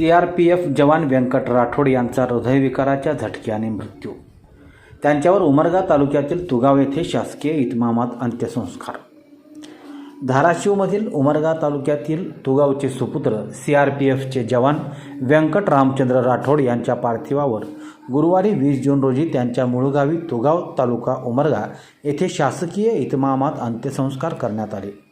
C R P F जवान व्यंकट राठोड यांचा हृदयविकाराच्या झटक्याने मृत्यू. त्यांच्यावर उमरगा तालुक्यातील तुगाव येथे शासकीय इतमामात अंत्यसंस्कार. धाराशिवमधील उमरगा तालुक्यातील तुगावचे सुपुत्र सी आर पी एफचे जवान व्यंकट रामचंद्र राठोड यांच्या पार्थिवावर गुरुवारी वीस जून रोजी त्यांच्या मूळगावी तुगाव तालुका उमरगा येथे शासकीय इतमामात अंत्यसंस्कार करण्यात आले.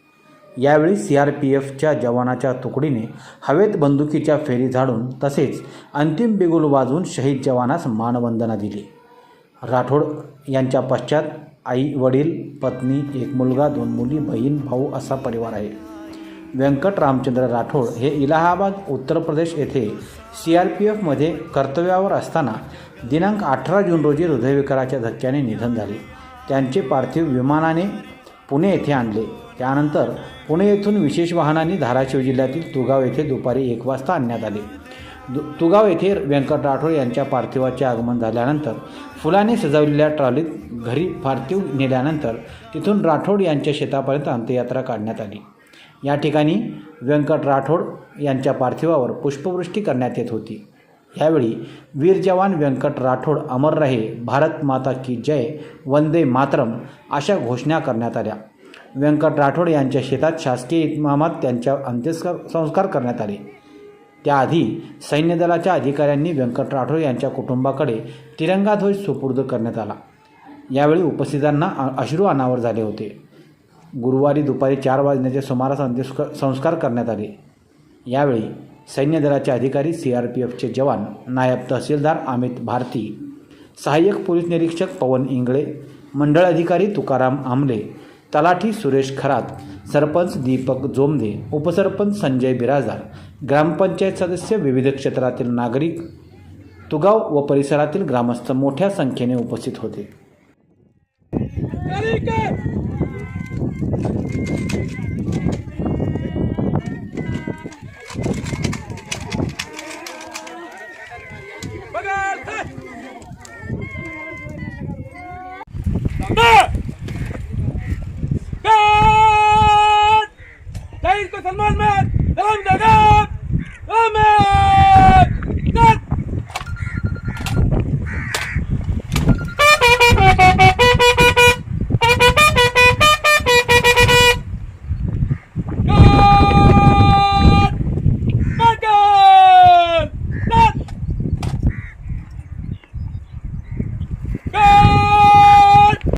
यावेळी सी आर पी एफच्या जवानाच्या तुकडीने हवेत बंदुकीच्या फेरी झाडून तसेच अंतिम बिगुल वाजवून शहीद जवानास मानवंदना दिली. राठोड यांच्या पश्चात आई वडील पत्नी एक मुलगा दोन मुली बहीण भाऊ असा परिवार आहे. व्यंकट रामचंद्र राठोड हे इलाहाबाद उत्तर प्रदेश येथे सी आर पी एफमध्ये कर्तव्यावर असताना दिनांक अठरा जून रोजी हृदयविकाराच्या धक्क्याने निधन झाले. त्यांचे पार्थिव विमानाने पुणे येथे आणले. त्यानंतर पुणे येथून विशेष वाहनाने धाराशिव जिल्ह्यातील तुगाव येथे दुपारी एक वाजता आणण्यात आले. दु तुगाव येथे व्यंकट राठोड यांच्या पार्थिवाचे आगमन झाल्यानंतर फुलाने सजवलेल्या ट्रॉलीत घरी पार्थिव नेल्यानंतर तिथून राठोड यांच्या शेतापर्यंत अंत्ययात्रा काढण्यात आली. या ठिकाणी व्यंकट राठोड यांच्या पार्थिवावर पुष्पवृष्टी करण्यात येत होती. यावेळी वीर जवान व्यंकट राठोड अमर रहे भारत माता की जय वंदे मातरम अशा घोषणा करण्यात आल्या. व्यंकट राठोड यांच्या शेतात शासकीय इतमामात त्यांच्या अंत्यसंस्कार संस्कार करण्यात आले. त्याआधी सैन्य दलाच्या अधिकाऱ्यांनी व्यंकट राठोड यांच्या कुटुंबाकडे तिरंगा ध्वज सुपूर्द करण्यात आला. यावेळी उपस्थितांना अश्रू अनावर झाले होते. गुरुवारी दुपारी चार वाजण्याच्या सुमारास अंत्यस्कार संस्कार करण्यात आले. यावेळी सैन्य दलाचे अधिकारी सी आर पी एफचे जवान नायब तहसीलदार अमित भारती सहाय्यक पोलीस निरीक्षक पवन इंगळे मंडळ अधिकारी तुकाराम आमले तलाठी सुरेश खरात सरपंच दीपक जोमदे उपसरपंच संजय बिराजदार ग्रामपंचायत सदस्य विविध क्षेत्रातील नागरिक तुगाव व परिसरातील ग्रामस्थ मोठ्या संख्येने उपस्थित होते.